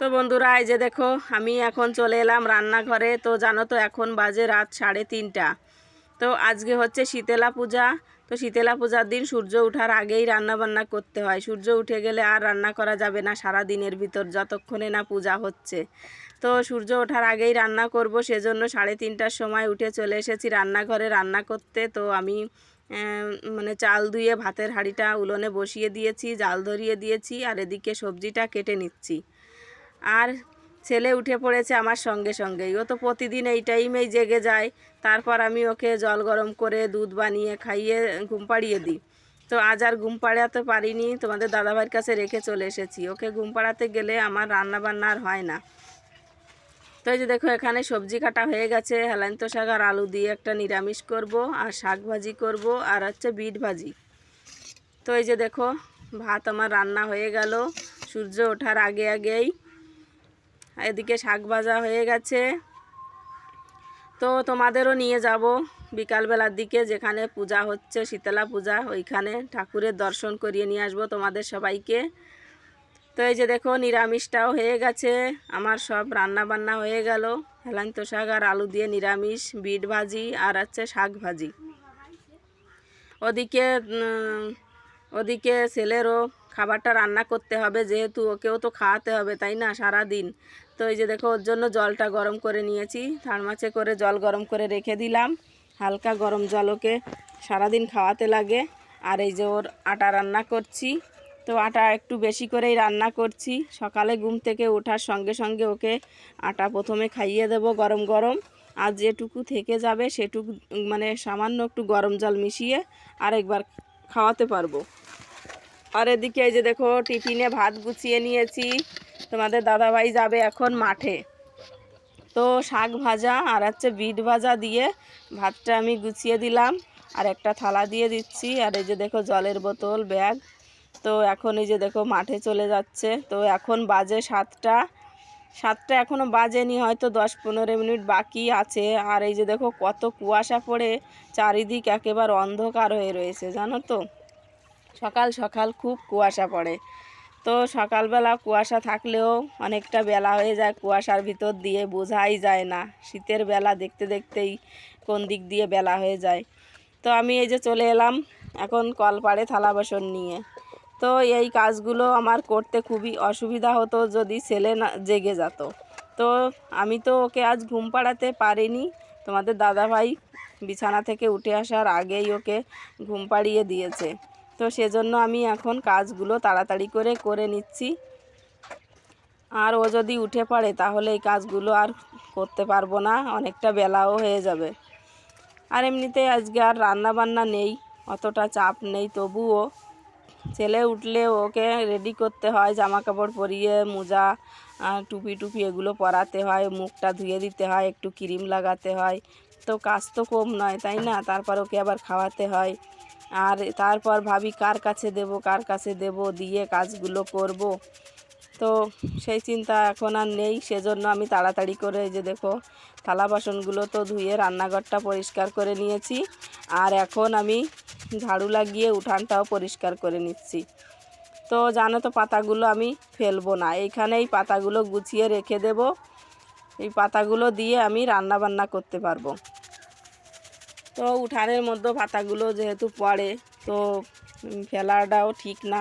তো বন্ধুরা, এই যে দেখো, আমি এখন চলে এলাম রান্নাঘরে। তো জানো তো, এখন বাজে রাত সাড়ে তিনটা। তো আজকে হচ্ছে শীতলা পূজা। তো শীতলা পূজার দিন সূর্য ওঠার আগেই রান্না বান্না করতে হয়। সূর্য উঠে গেলে আর রান্না করা যাবে না সারা দিনের ভিতর, যতক্ষণে না পূজা হচ্ছে। তো সূর্য ওঠার আগেই রান্না করব, সেজন্য সাড়ে তিনটার সময় উঠে চলে এসেছি রান্নাঘরে রান্না করতে। তো আমি মানে চাল ধুয়ে ভাতের হাঁড়িটা উলোনে বসিয়ে দিয়েছি, জাল ধরিয়ে দিয়েছি, আর এদিকে সবজিটা কেটে নিচ্ছি। আর ছেলে উঠে পড়েছে আমার সঙ্গে সঙ্গেই। ও তো প্রতিদিন এই টাইমেই জেগে যায়। তারপর আমি ওকে জল গরম করে দুধ বানিয়ে খাইয়ে, ঘুম পাড়িয়ে দিই। তো আজ আর ঘুম পাড়াতে পারিনি, তোমাদের দাদাভাইয়ের কাছে রেখে চলে এসেছি। ওকে ঘুম পাড়াতে গেলে আমার রান্না বান্না আর হয় না। তো এই যে দেখো, এখানে সবজি কাটা হয়ে গেছে। হেলান্ত শাক আর আলু দিয়ে একটা নিরামিষ করব, আর শাক ভাজি করব, আর হচ্ছে বিট ভাজি। তো এই যে দেখো, ভাত আমার রান্না হয়ে গেল। সূর্য ওঠার আগে আগেই এদিকে শাক ভাজা হয়ে গেছে। তো তোমাদেরও নিয়ে যাব বিকালবেলার দিকে, যেখানে পূজা হচ্ছে, শীতলা পূজা, ওইখানে ঠাকুরের দর্শন করিয়ে নিয়ে আসব তোমাদের সবাইকে। তো এই যে দেখো, নিরামিষটাও হয়ে গেছে, আমার সব রান্না বান্না হয়ে গেল। হেলান্ত শাক আর আলু দিয়ে নিরামিষ, বিট ভাজি আর হচ্ছে শাক ভাজি। ওদিকে ওদিকে ছেলেরও খাবারটা রান্না করতে হবে, যেহেতু ওকেও তো খাওয়াতে হবে, তাই না সারা দিন তো এই যে দেখো, ওর জন্য জলটা গরম করে নিয়েছি। থার্মাচে করে জল গরম করে রেখে দিলাম। হালকা গরম জল ওকে সারাদিন খাওয়াতে লাগে। আর এই যে ওর আটা রান্না করছি। তো আটা একটু বেশি করেই রান্না করছি। সকালে ঘুম থেকে ওঠার সঙ্গে সঙ্গে ওকে আটা প্রথমে খাইয়ে দেব গরম গরম। আর যেটুকু থেকে যাবে সেটুকু মানে সামান্য একটু গরম জল মিশিয়ে আরেকবার খাওয়াতে পারব। আর এদিকে এই যে দেখো, টিফিনে ভাত গুছিয়ে নিয়েছি। তোমাদের দাদাভাই যাবে এখন মাঠে। তো শাক ভাজা আর হচ্ছে বিট ভাজা দিয়ে ভাতটা আমি গুছিয়ে দিলাম আর একটা থালা দিয়ে দিচ্ছি। আর এই যে দেখো, জলের বোতল, ব্যাগ। তো এখন এই যে দেখো, মাঠে চলে যাচ্ছে। তো এখন বাজে সাতটা। সাতটা এখনও বাজেনি, হয়তো দশ পনেরো মিনিট বাকি আছে। আর এই যে দেখো, কত কুয়াশা পড়ে, চারিদিক একেবারে অন্ধকার হয়ে রয়েছে, জানো তো? সকাল সকাল খুব কুয়াশা পড়ে। তো সকালবেলা কুয়াশা থাকলেও অনেকটা বেলা হয়ে যায়, কুয়াশার ভিতর দিয়ে বোঝাই যায় না। শীতের বেলা দেখতে দেখতেই কোন দিক দিয়ে বেলা হয়ে যায়। তো আমি এই যে চলে এলাম এখন কলপাড়ে থালা বাসন নিয়ে। তো এই কাজগুলো আমার করতে খুবই অসুবিধা হতো যদি ছেলে না, জেগে যেত। তো আমি তো ওকে আজ ঘুম পাড়াতে পারিনি। তোমাদের দাদাভাই বিছানা থেকে উঠে আসার আগেই ওকে ঘুম পাড়িয়ে দিয়েছে। তো সেজন্য আমি এখন কাজগুলো তাড়াতাড়ি করে করে নিচ্ছি। আর ও যদি উঠে পড়ে, তাহলে এই কাজগুলো আর করতে পারব না, অনেকটা বেলাও হয়ে যাবে। আর এমনিতে আজকে আর রান্না বান্না নেই, অতটা চাপ নেই, তবুও ছেলে উঠলে ওকে রেডি করতে হয় জামা কাপড় পরিয়ে, মোজা টুপি টুপি এগুলো পরাতে হয়, মুখটা ধুয়ে দিতে হয়, একটু ক্রিম লাগাতে হয়। তো কাজ তো কম নয়, তাই না? তারপর ওকে আবার খাওয়াতে হয়। আর তারপর ভাবি, কার কাছে দেব, কার কাছে দেব, দিয়ে কাজগুলো করব? তো সেই চিন্তা এখন আর নেই, সেজন্য আমি তাড়াতাড়ি করে যে দেখো, থালা বাসনগুলো তো ধুয়ে রান্নাঘরটা পরিষ্কার করে নিয়েছি, আর এখন আমি ঝাড়ু লাগিয়ে উঠানটাও পরিষ্কার করে নিচ্ছি। তো জানো তো, পাতাগুলো আমি ফেলব না, এইখানেই পাতাগুলো গুছিয়ে রেখে দেব, এই পাতাগুলো দিয়ে আমি রান্না বান্না করতে পারব। তো উঠানের মধ্যে পাতাগুলো যেহেতু পড়ে, তো ফেলাটাও ঠিক না।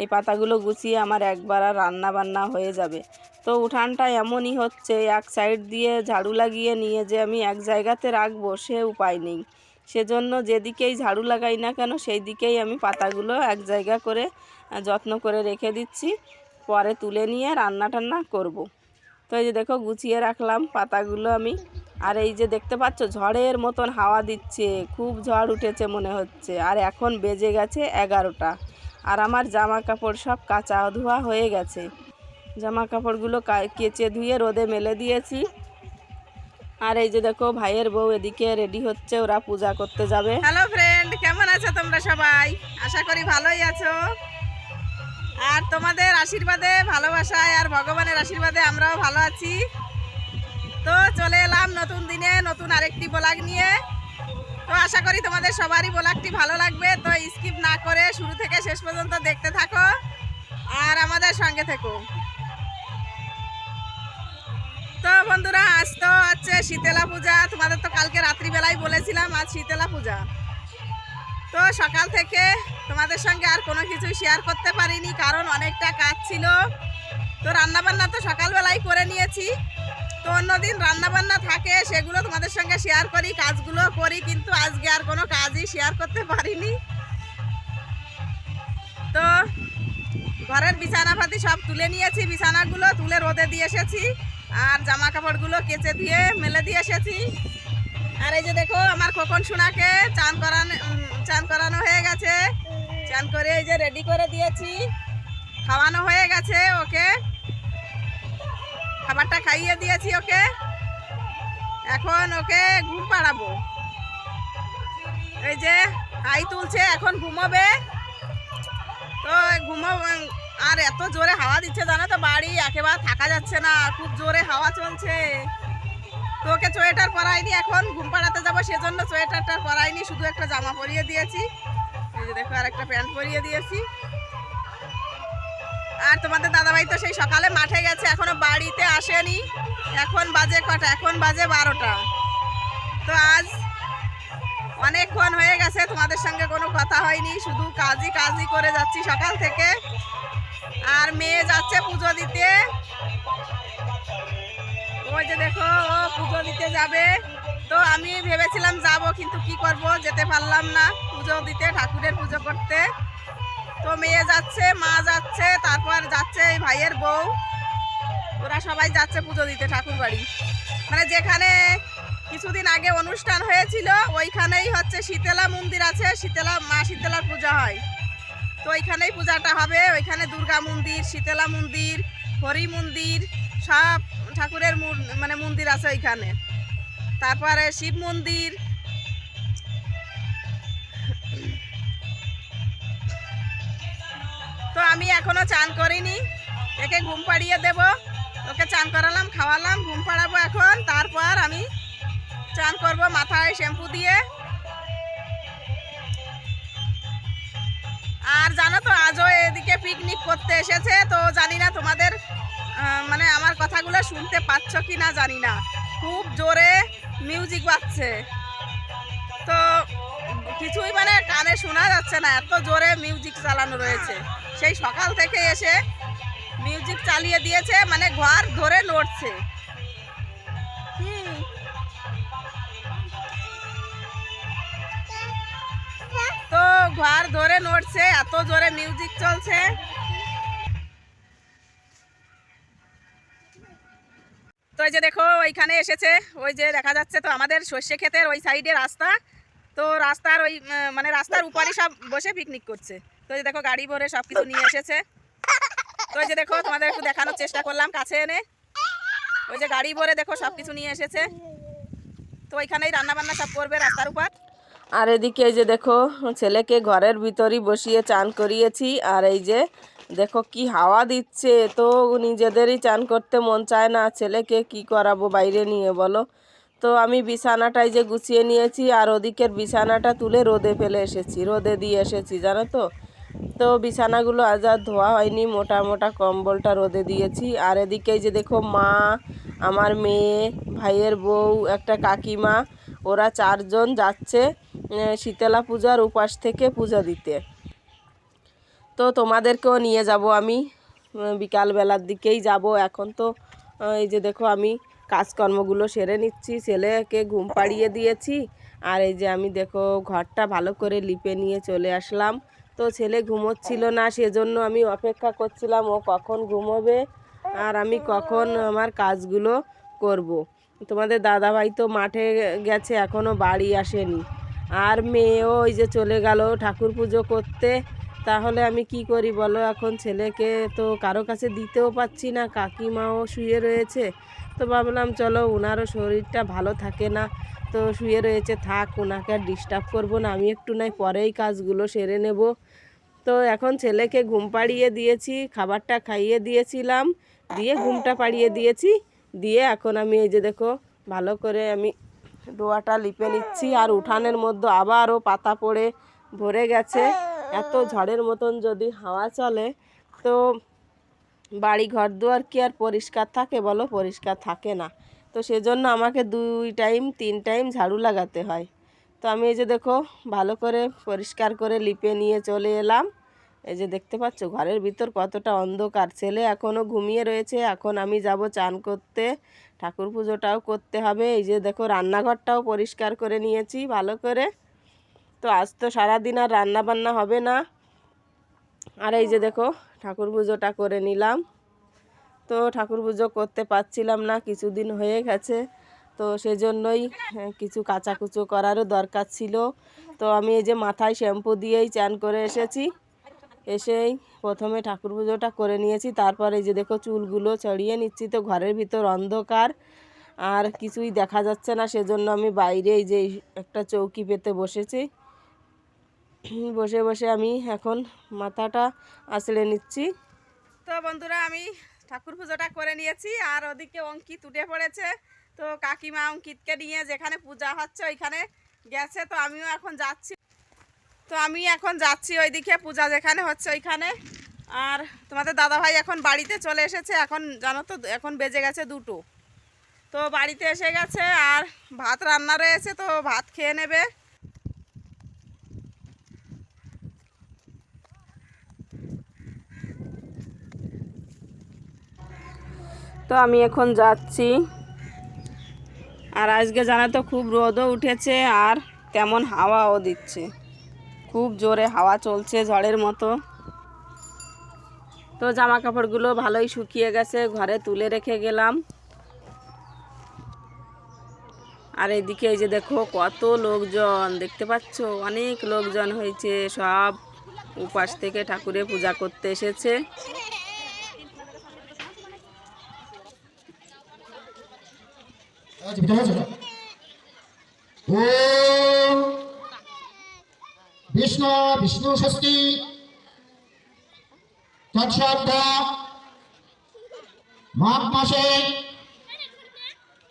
এই পাতাগুলো গুছিয়ে আমার একবার আর রান্না বান্না হয়ে যাবে। তো উঠানটা এমনই হচ্ছে, এক সাইড দিয়ে ঝাড়ু লাগিয়ে নিয়ে যে আমি এক জায়গাতে রাখব, সে উপায় নেই। সেজন্য যেদিকেই ঝাড়ু লাগাই না কেন সেই দিকেই আমি পাতাগুলো এক জায়গা করে যত্ন করে রেখে দিচ্ছি। পরে তুলে নিয়ে রান্না টান্না করব। তো এই যে দেখো, গুছিয়ে রাখলাম পাতাগুলো আমি। আর এই যে দেখতে পাচ্ছ, ঝড়ের মতন হাওয়া দিচ্ছে, খুব ঝড় উঠেছে মনে হচ্ছে। আর এখন বেজে গেছে এগারোটা। আর আমার জামা কাপড় সব কাঁচা ধোয়া হয়ে গেছে। জামা কাপড়গুলো কেচে ধুয়ে রোদে মেলে দিয়েছি। আর এই যে দেখো, ভাইয়ের বউ এদিকে রেডি হচ্ছে, ওরা পূজা করতে যাবে। হ্যালো ফ্রেন্ড কেমন আছো তোমরা সবাই? আশা করি ভালোই আছো। আর তোমাদের আশীর্বাদে, ভালোবাসায় আর ভগবানের আশীর্বাদে আমরাও ভালো আছি। তো চলে এলাম নতুন দিনে, নতুন আরেকটি ব্লগ নিয়ে। তো আশা করি তোমাদের সবারই ব্লগটি ভালো লাগবে, তো স্কিপ না করে শুরু থেকে শেষ পর্যন্ত দেখতে থাকো আর আমাদের সঙ্গে থেকো। তো বন্ধুরা, আজ তো হচ্ছে শীতলা পূজা, তোমাদের তো কালকে রাত্রিবেলায় বলেছিলাম আজ শীতলা পূজা। তো সকাল থেকে তোমাদের সঙ্গে আর কোনো কিছু শেয়ার করতে পারিনি, কারণ অনেকটা কাজ ছিল। তো রান্নাবান্না তো সকালবেলায় করে নিয়েছি। তো অন্যদিন রান্নাবান্না থাকে, সেগুলো তোমাদের সঙ্গে শেয়ার করি, কাজগুলো করি, কিন্তু আজকে আর কোনো কাজই শেয়ার করতে পারিনি। তো ঘরের বিছানাপাতি সব তুলে নিয়েছি, বিছানাগুলো তুলে রোদে দিয়ে এসেছি, আর জামা কাপড়গুলো কেচে দিয়ে মেলে দিয়ে এসেছি। আর এই যে দেখো, আমার খোকন সোনাকে চান করানো চান করানো হয়ে গেছে। চান করে এই যে রেডি করে দিয়েছি। খাওয়ানো হয়ে গেছে ওকে। খাবারটা খাইয়ে দিয়েছি ওকে। এখন ওকে ঘুম পাড়াবো। এই যে হাই তুলছে, এখন ঘুমাবে। তো ঘুমো আর এত জোরে হাওয়া দিচ্ছে জানো তো, বাড়ি একেবারে থাকা যাচ্ছে না, খুব জোরে হাওয়া চলছে। তো ওকে সোয়েটার পরাইনি, এখন ঘুম পাড়াতে যাব, সেজন্য সোয়েটারটা পরাইনি, শুধু একটা জামা পরিয়ে দিয়েছি। এই যে দেখো আর একটা প্যান্ট পরিয়ে দিয়েছি। আর তোমাদের দাদাভাই তো সেই সকালে মাঠে গেছে, এখনও বাড়িতে আসেনি। এখন বাজে কটা? এখন বাজে বারোটা। তো আজ অনেকক্ষণ হয়ে গেছে, তোমাদের সঙ্গে কোনো কথা হয়নি, শুধু কাজই কাজই করে যাচ্ছি সকাল থেকে। আর মেয়ে যাচ্ছে পুজো দিতে। ওই যে দেখো, ও পুজো দিতে যাবে। তো আমি ভেবেছিলাম যাব, কিন্তু কি করব, যেতে পারলাম না পুজো দিতে, ঠাকুরের পুজো করতে। তো মেয়ে যাচ্ছে, মা যাচ্ছে, তারপর যাচ্ছে এই ভাইয়ের বউ। ওরা সবাই যাচ্ছে পুজো দিতে ঠাকুর বাড়ি মানে যেখানে কিছুদিন আগে অনুষ্ঠান হয়েছিল, ওইখানেই হচ্ছে শীতলা মন্দির আছে, শীতলা, মা শীতলার পূজা হয়। তো ওইখানেই পূজাটা হবে। ওইখানে দুর্গা মন্দির, শীতলা মন্দির, হরি মন্দির, সব ঠাকুরের মানে মন্দির আছে ওইখানে। তারপরে শিব মন্দির আমি এখনও চান করিনি। একে ঘুম পাড়িয়ে দেব। ওকে চান করালাম, খাওয়ালাম, ঘুম পাড়াবো এখন। তারপর আমি চান করব মাথায় শ্যাম্পু দিয়ে। আর জানো তো, আজও এদিকে পিকনিক করতে এসেছে। তো জানি না তোমাদের মানে আমার কথাগুলো শুনতে পাচ্ছ কি না জানি না। খুব জোরে মিউজিক বাজছে। কিছুই মানে কানে শোনা যাচ্ছে না, এত জোরে মিউজিক চালানো রয়েছে। সেই সকাল থেকে এসে মিউজিক চালিয়ে দিয়েছে মানে ঘর ধরে নড়ছে। তো ঘর ধরে নড়ছে, এত জোরে মিউজিক চলছে। তো এই যে দেখো, ওইখানে এসেছে, ওই যে দেখা যাচ্ছে তো আমাদের সর্ষে ক্ষেতের ওই সাইডে রাস্তা। তো রাস্তার ওই মানে রাস্তার উপরই সব বসে পিকনিক করছে। তো এই দেখো গাড়ি ভরে সব কিছু নিয়ে এসেছে। তো এই যে দেখো, তোমাদের একটু দেখানোর চেষ্টা করলাম কাছে এনে। ওই যে গাড়ি ভরে দেখো সব কিছু নিয়ে এসেছে। তো ওইখানেই রান্না বান্না সব করবে রাস্তার উপর। আর এদিকে এই যে দেখো, ছেলেকে ঘরের ভিতরই বসিয়ে চান করিয়েছি। আর এই যে দেখো কি হাওয়া দিচ্ছে, তো নিজেদেরই চান করতে মন চায় না। ছেলেকে কি করাবো বাইরে নিয়ে বলো। তো আমি বিছানাটাই যে গুছিয়ে নিয়েছি আর ওদিকের বিছানাটা তুলে রোদে ফেলে এসেছি, রোদে দিয়ে এসেছি, জানো তো? তো বিছানাগুলো আজ আর ধোয়া হয়নি মোটা মোটা কম্বলটা রোদে দিয়েছি। আর এদিকে যে দেখো মা, আমার মেয়ে, ভাইয়ের বউ, একটা কাকিমা, ওরা চারজন যাচ্ছে শীতলা পূজার উপাস থেকে পূজা দিতে। তো তোমাদেরকেও নিয়ে যাব আমি বিকালবেলার দিকেই যাব। এখন তো এই যে দেখো আমি কাজকর্মগুলো সেরে নিচ্ছি, ছেলেকে ঘুম পাড়িয়ে দিয়েছি। আর এই যে আমি দেখো ঘরটা ভালো করে লিপে নিয়ে চলে আসলাম। তো ছেলে ঘুমোচ্ছিল না, সেজন্য আমি অপেক্ষা করছিলাম, ও কখন ঘুমোবে আর আমি কখন আমার কাজগুলো করব। তোমাদের দাদাভাই তো মাঠে গেছে এখনও বাড়ি আসেনি। আর মেয়েও ওই যে চলে গেল ঠাকুর পুজো করতে। তাহলে আমি কি করি বলো? এখন ছেলেকে তো কারও কাছে দিতেও পাচ্ছি না, কাকিমাও শুয়ে রয়েছে। তো ভাবলাম, চলো ওনারও শরীরটা ভালো থাকে না, তো শুয়ে রয়েছে, থাক ওনাকে আর ডিস্টার্ব করব না, আমি একটু নাই পরেই কাজগুলো সেরে নেব। তো এখন ছেলেকে ঘুম পাড়িয়ে দিয়েছি, খাবারটা খাইয়ে দিয়েছিলাম, দিয়ে ঘুমটা পাড়িয়ে দিয়েছি, দিয়ে এখন আমি এই যে দেখো, ভালো করে আমি ডোয়াটা লিপে নিচ্ছি, আর উঠানের মধ্যে আবারও পাতা পড়ে, ভরে গেছে, এত ঝড়ের মতন যদি হাওয়া চলে, তো বাড়ি ঘর দুয়ার কি আর পরিষ্কার থাকে বলো? পরিষ্কার থাকে না। তো সেজন্য আমাকে দুই টাইম, তিন টাইম ঝাড়ু লাগাতে হয়। তো আমি এই যে দেখো, ভালো করে পরিষ্কার করে লিপে নিয়ে চলে এলাম। এই যে দেখতে পাচ্ছ, ঘরের ভিতর কতটা অন্ধকার। ছেলে এখনও ঘুমিয়ে রয়েছে, এখন আমি যাব চান করতে। ঠাকুর পুজোটাও করতে হবে। এই যে দেখো, রান্নাঘরটাও পরিষ্কার করে নিয়েছি ভালো করে। তো আজ তো সারাদিন আর রান্না বান্না হবে না। আর এই যে দেখো ঠাকুর পুজোটা করে নিলাম। তো ঠাকুর পুজো করতে পারছিলাম না কিছুদিন হয়ে গেছে। তো সেজন্যই হ্যাঁ, কিছু কাচাকুচো করারও দরকার ছিল। তো আমি এই যে মাথায় শ্যাম্পু দিয়েই চান করে এসেছি। এসেই প্রথমে ঠাকুর পুজোটা করে নিয়েছি। তারপর এই যে দেখো চুলগুলো ছড়িয়ে নিচ্ছি। তো ঘরের ভিতর অন্ধকার আর কিছুই দেখা যাচ্ছে না। সেজন্য আমি বাইরে এই যে একটা চৌকি পেতে বসেছি। বসে বসে আমি এখন মাথাটা আঁচড়ে নিচ্ছি। তো বন্ধুরা, আমি ঠাকুর পুজোটা করে নিয়েছি আর ওদিকে অঙ্কিত উঠে পড়েছে। তো কাকিমা অঙ্কিতকে নিয়ে যেখানে পূজা হচ্ছে ওইখানে গেছে, তো আমিও এখন যাচ্ছি। তো আমি এখন যাচ্ছি ওইদিকে, পূজা যেখানে হচ্ছে ওইখানে। আর তোমাদের দাদাভাই এখন বাড়িতে চলে এসেছে, এখন জানো তো, এখন বেজে গেছে দুটো। তো বাড়িতে এসে গেছে আর ভাত রান্না রয়েছে, তো ভাত খেয়ে নেবে। তো আমি এখন যাচ্ছি। আর আজকে জানা তো খুব রোদও উঠেছে আর তেমন হাওয়াও দিচ্ছে। খুব জোরে হাওয়া চলছে ঝড়ের মতো। তো জামা কাপড়গুলো ভালোই শুকিয়ে গেছে, ঘরে তুলে রেখে গেলাম। আর এদিকে এই যে দেখো কত লোকজন, দেখতে পাচ্ছ? অনেক লোকজন হয়েছে, সব উপাস থেকে ঠাকুরের পূজা করতে এসেছে। ওম। বিষ্ণু বিষ্ণু ষষ্ঠী। তৎসদ্ধ মাঘ মাসে।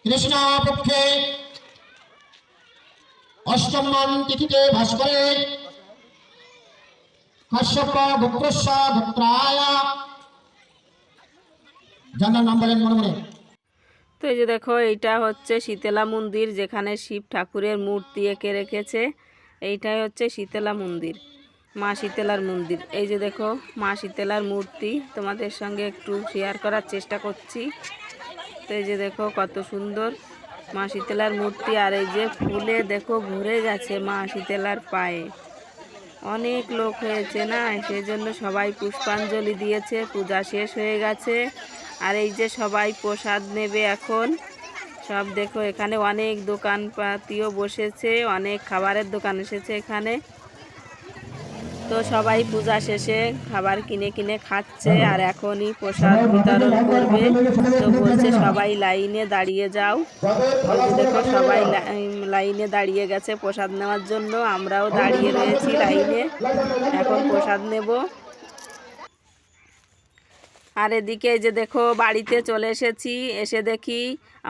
কৃষ্ণ পক্ষে। অষ্টম তিথিতে ভাস্করে কাশ্যপ গোত্রস্য গোত্রায় জানার নাম মনে মনে। তো এই যে দেখো, এইটা হচ্ছে শীতলা মন্দির, যেখানে শিব ঠাকুরের মূর্তি এঁকে রেখেছে। এইটাই হচ্ছে শীতলা মন্দির, মা শীতলার মন্দির। এই যে দেখো, মা শীতলার মূর্তি, তোমাদের সঙ্গে একটু শেয়ার করার চেষ্টা করছি। তো এই যে দেখো, কত সুন্দর মা শীতলার মূর্তি, আর এই যে ফুলে দেখো ভরে গেছে মা শীতলার পায়ে। অনেক লোক হয়েছে না? সেই জন্য সবাই পুষ্পাঞ্জলি দিয়েছে, পূজা শেষ হয়ে গেছে। আর এই যে সবাই প্রসাদ নেবে এখন। সব দেখো, এখানে অনেক দোকানপাতিও বসেছে, অনেক খাবারের দোকান এসেছে এখানে। তো সবাই পূজা শেষে খাবার কিনে কিনে খাচ্ছে আর এখনই প্রসাদ বিতরণ করবে। তো বলছে সবাই লাইনে দাঁড়িয়ে যাও। দেখো সবাই লাই- লাইনে দাঁড়িয়ে গেছে প্রসাদ নেওয়ার জন্য। আমরাও দাঁড়িয়ে রয়েছি লাইনে। এখন প্রসাদ নেব। আর এদিকে যে দেখো, বাড়িতে চলে এসেছি। এসে দেখি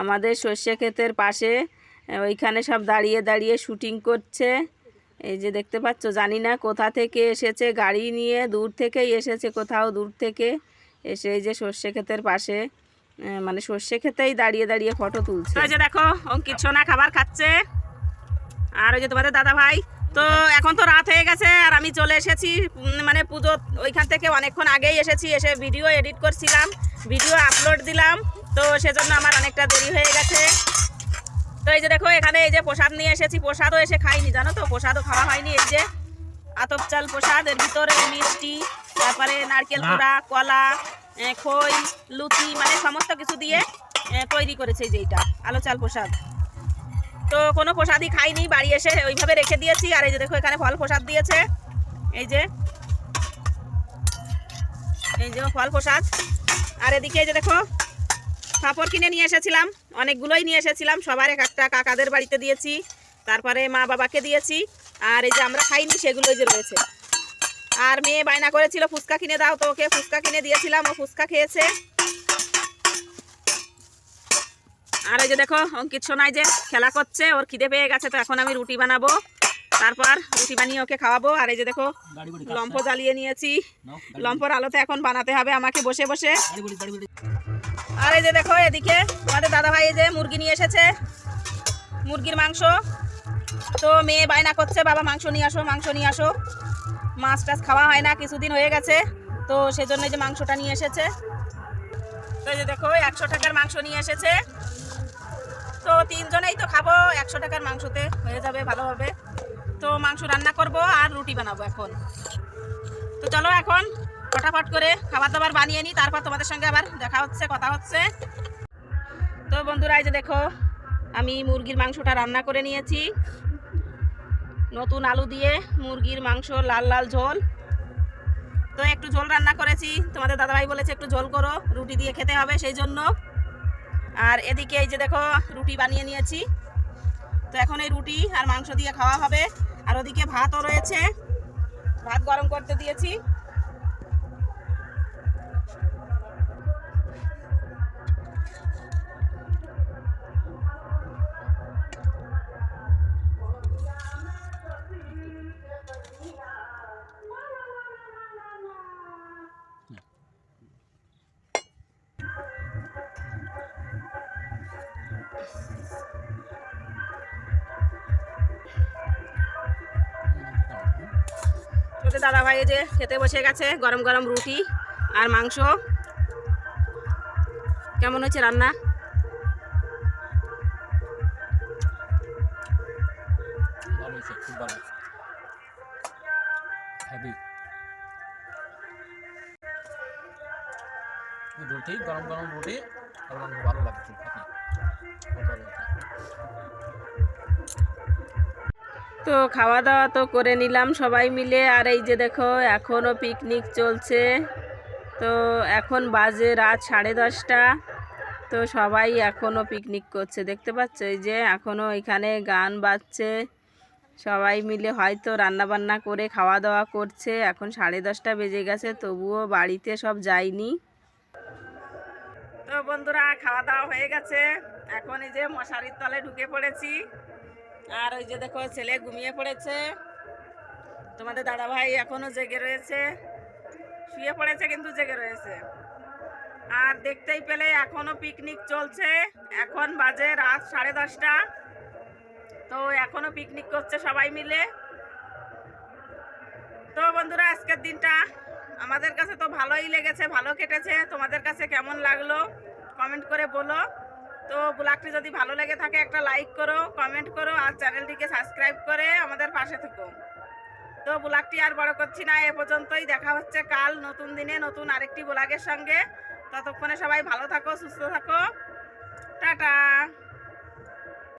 আমাদের সর্ষে ক্ষেতের পাশে ওইখানে সব দাঁড়িয়ে দাঁড়িয়ে শুটিং করছে। এই যে দেখতে পাচ্ছ, জানি না কোথা থেকে এসেছে, গাড়ি নিয়ে দূর থেকেই এসেছে, কোথাও দূর থেকে এসে এই যে সর্ষে ক্ষেতের পাশে মানে সর্ষে ক্ষেতেই দাঁড়িয়ে দাঁড়িয়ে ফটো তুলছে। এই যে দেখো, অঙ্কিত সোনা খাবার খাচ্ছে। আর ওই যে তোমাদের দাদা ভাই তো এখন তো রাত হয়ে গেছে আর আমি চলে এসেছি মানে পুজো ওইখান থেকে অনেকক্ষণ আগেই এসেছি এসে ভিডিও এডিট করছিলাম ভিডিও আপলোড দিলাম তো সেজন্য আমার অনেকটা দেরি হয়ে গেছে। তো এই যে দেখো এখানে এই যে প্রসাদ নিয়ে এসেছি প্রসাদও এসে খাইনি জানো তো প্রসাদও খাওয়া হয়নি এই যে আতপ চাল প্রসাদ এর ভিতরে মিষ্টি তারপরে নারকেল কুড়া কলা খই লুচি মানে সমস্ত কিছু দিয়ে তৈরি করেছে এই যে এইটা আলো চাল প্রসাদ। তো কোনো প্রসাদই খাইনি, বাড়ি এসে ওইভাবে রেখে দিয়েছি। আর এই যে দেখো, এখানে ফল প্রসাদ দিয়েছে। এই যে এই যে ফল প্রসাদ। আর এদিকে এই যে দেখো, পাঁপড় কিনে নিয়ে এসেছিলাম। অনেকগুলোই নিয়ে এসেছিলাম। সবার এক একটা কাকাদের বাড়িতে দিয়েছি। তারপরে মা বাবাকে দিয়েছি। আর এই যে আমরা খাইনি সেগুলো যে রয়েছে। আর মেয়ে বায়না করেছিল, ফুচকা কিনে দাও তো ওকে ফুচকা কিনে দিয়েছিলাম, ও ফুচকা খেয়েছে। আর এই যে দেখো, অঙ্কিত সোনাই যে খেলা করছে, ওর খিদে পেয়ে গেছে, তো এখন আমি রুটি বানাবো। তারপর রুটি বানিয়ে ওকে খাওয়াবো। আর এই যে দেখো লম্প জ্বালিয়ে নিয়েছি। লম্পর আলোতে এখন বানাতে হবে আমাকে বসে বসে। আর এই যে দেখো, এদিকে আমাদের দাদা ভাই যে মুরগি নিয়ে এসেছে, মুরগির মাংস। তো মেয়ে বায়না করছে, বাবা মাংস নিয়ে আসো, মাংস নিয়ে আসো। মাছ টাছ খাওয়া হয় না, কিছুদিন হয়ে গেছে, তো সেজন্য যে মাংসটা নিয়ে এসেছে। তো এই যে দেখো, একশো টাকার মাংস নিয়ে এসেছে। তো তিনজনেই তো খাব, একশো টাকার মাংসতে হয়ে যাবে ভালোভাবে। তো মাংস রান্না করব আর রুটি বানাবো এখন। তো চলো এখন ফটাফট করে খাবার দাবার বানিয়ে নিই, তারপর তোমাদের সঙ্গে আবার দেখা হচ্ছে, কথা হচ্ছে। তো বন্ধুরা, এই যে দেখো, আমি মুরগির মাংসটা রান্না করে নিয়েছি। নতুন আলু দিয়ে মুরগির মাংস, লাল লাল ঝোল। তো একটু ঝোল রান্না করেছি। তোমাদের দাদাভাই বলেছে একটু ঝোল করো, রুটি দিয়ে খেতে হবে, সেই জন্য। আর এদিকে এই যে দেখো, রুটি বানিয়ে নিয়েছি। তো এখন এই রুটি আর মাংস দিয়ে খাওয়া হবে। আর ওদিকে ভাতও রয়েছে। ভাত গরম করতে দিয়েছি। তোদের দাদা ভাই যে খেতে বসে গেছে, গরম গরম রুটি আর মাংস। কেমন রান্না? হয়েছে হ্যাভি রুটি, গরম গরম রুটি তো খাওয়া দাওয়া তো করে নিলাম সবাই মিলে। আর এই যে দেখো এখনও পিকনিক চলছে। তো এখন বাজে রাত সাড়ে দশটা। তো সবাই এখনও পিকনিক করছে, দেখতে পাচ্ছ? এই যে এখনও এখানে গান বাজছে। সবাই মিলে হয়তো রান্না বান্না করে খাওয়া দাওয়া করছে। এখন সাড়ে দশটা বেজে গেছে, তবুও বাড়িতে সব যায়নি। তো বন্ধুরা খাওয়া দাওয়া হয়ে গেছে। এখন এই যে মশারির তলে ঢুকে পড়েছি। আর ওই যে দেখো, ছেলে ঘুমিয়ে পড়েছে। তোমাদের দাদা ভাই এখনও জেগে রয়েছে। শুয়ে পড়েছে কিন্তু জেগে রয়েছে। আর দেখতেই পেলে এখনও পিকনিক চলছে। এখন বাজে রাত সাড়ে দশটা। তো এখনও পিকনিক করছে সবাই মিলে। তো বন্ধুরা, আজকের দিনটা আমাদের কাছে তো ভালোই লেগেছে, ভালো কেটেছে। তোমাদের কাছে কেমন লাগল? কমেন্ট করে বলো। তো ব্লগটি যদি ভালো লেগে থাকে, একটা লাইক করো কমেন্ট করো, আর চ্যানেলটিকে সাবস্ক্রাইব করে আমাদের পাশে থেকো। তো ব্লগটি আর বড় করছি না, এ পর্যন্তই। দেখা হচ্ছে কাল নতুন দিনে নতুন আরেকটি ব্লগের সঙ্গে। ততক্ষণে সবাই ভালো থাকো, সুস্থ থাকো। টাটা।